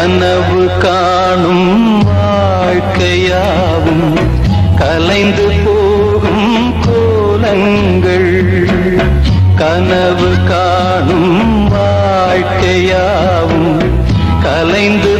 கனவு காணும் வாழ்க்கையாவும் கலைந்து போகும் கோலங்கள். கனவு காணும் வாழ்க்கையாவும் கலைந்து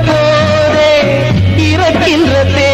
போதே இறக்கின்ற தே